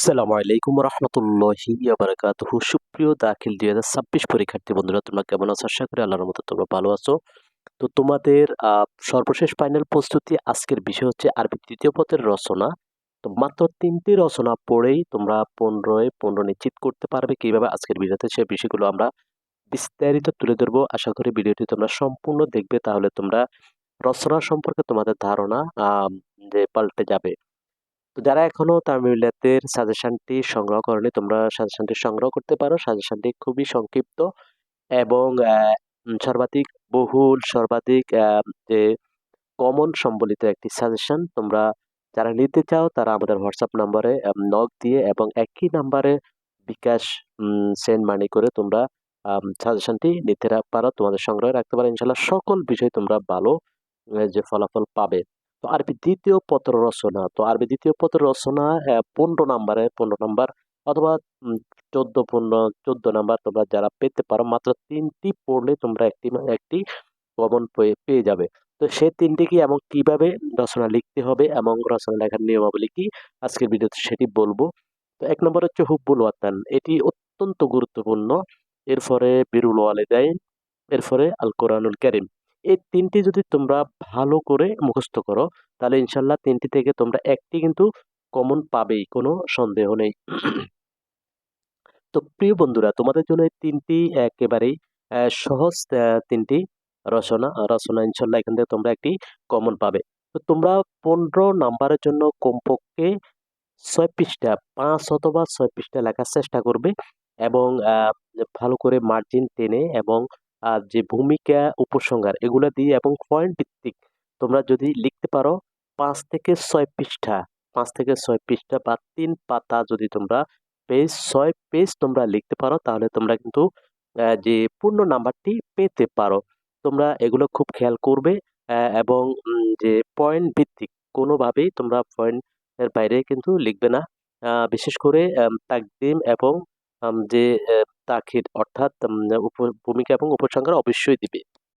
আসসালামু আলাইকুম রহমতুল্লাহি বারাকাতুহু সুপ্রিয় দাখিল দুই হাজার ছাব্বিশ পরীক্ষার্থী বন্ধুরা, তোমরা কেমন আছো? আশা করি আল্লাহর মতো তোমরা ভালো আছো। তো তোমাদের সর্বশেষ ফাইনাল প্রস্তুতি আজকের বিষয় হচ্ছে আরবি তৃতীয় পথের রচনা। তো মাত্র তিনটি রচনা পড়েই তোমরা পনেরোয়, পনেরো নিশ্চিত করতে পারবে কীভাবে আজকের ভিডিওতে সে বিষয়গুলো আমরা বিস্তারিত তুলে ধরবো। আশা করি ভিডিওটি তোমরা সম্পূর্ণ দেখবে, তাহলে তোমরা রচনা সম্পর্কে তোমাদের ধারণা যে পাল্টে যাবে। যারা এখনও তামিলাতের সাজেশনটি সংগ্রহ করেনি, তোমরা সাজেশনটি সংগ্রহ করতে পারো। সাজেশনটি খুবই সংক্ষিপ্ত এবং সর্বাধিক বহুল, সর্বাধিক যে কমন সম্বলিত একটি সাজেশন তোমরা যারা নিতে চাও, তারা আমাদের হোয়াটসঅ্যাপ নাম্বারে নক দিয়ে এবং একই নাম্বারে বিকাশ সেন্ড মানি করে তোমরা সাজেশনটি নিতে পারো। তোমাদের সংগ্রহে রাখতে পারো। ইনশাল্লাহ সকল বিষয় তোমরা ভালো যে ফলাফল পাবে। তো আরবি দ্বিতীয় পত্র রচনা তো আরবি দ্বিতীয় পত্র রচনা আহ, পনেরো নাম্বারে পনেরো নাম্বার অথবা চোদ্দ পনেরো চোদ্দ নাম্বার তোমরা যারা পেতে পারো মাত্র তিনটি পড়লে তোমরা একটি একটি কমন পেয়ে যাবে। তো সে তিনটি কি এবং কীভাবে রচনা লিখতে হবে এবং রচনা লেখার নিয়মাবলী কি? আজকের ভিডিওতে সেটি বলব। তো এক নম্বর হচ্ছে হুব্বুল ওয়াতান এটি অত্যন্ত গুরুত্বপূর্ণ। এরপরে বিরুল ওয়ালিদাইন এরপরে আল কোরআনুল কারিম। এই তিনটি যদি তোমরা ভালো করে মুখস্থ করো, তাহলে ইনশাল্লাহ তিনটি থেকে তোমরা একটি কিন্তু কমন পাবেই, কোনো সন্দেহ নেই। তো প্রিয় বন্ধুরা, তোমাদের জন্য এই তিনটি একেবারেই সহজ তিনটি রচনা রচনা ইনশাল্লাহ এখান থেকে তোমরা একটি কমন পাবে। তো তোমরা পনেরো নাম্বারের জন্য কমপক্ষে ছয় পৃষ্ঠা, পাঁচ অথবা ছয় পৃষ্ঠা লেখার চেষ্টা করবে এবং ভালো করে মার্জিন টেনে এবং যে ভূমিকা, উপসংহার এগুলো দিয়ে এবং পয়েন্ট ভিত্তিক তোমরা যদি লিখতে পারো, পাঁচ থেকে ছয় পৃষ্ঠা, পাঁচ থেকে ছয় পৃষ্ঠা বা তিন পাতা যদি তোমরা পেজ ছয় পেজ তোমরা লিখতে পারো, তাহলে তোমরা কিন্তু যে পূর্ণ নাম্বারটি পেতে পারো। তোমরা এগুলো খুব খেয়াল করবে এবং যে পয়েন্ট ভিত্তিক কোনোভাবেই তোমরা পয়েন্টের বাইরে কিন্তু লিখবে না। বিশেষ করে তাকদিম এবং যে তাখির অর্থাৎ ভূমিকা এবং উপসংহার অবশ্যই দিবে।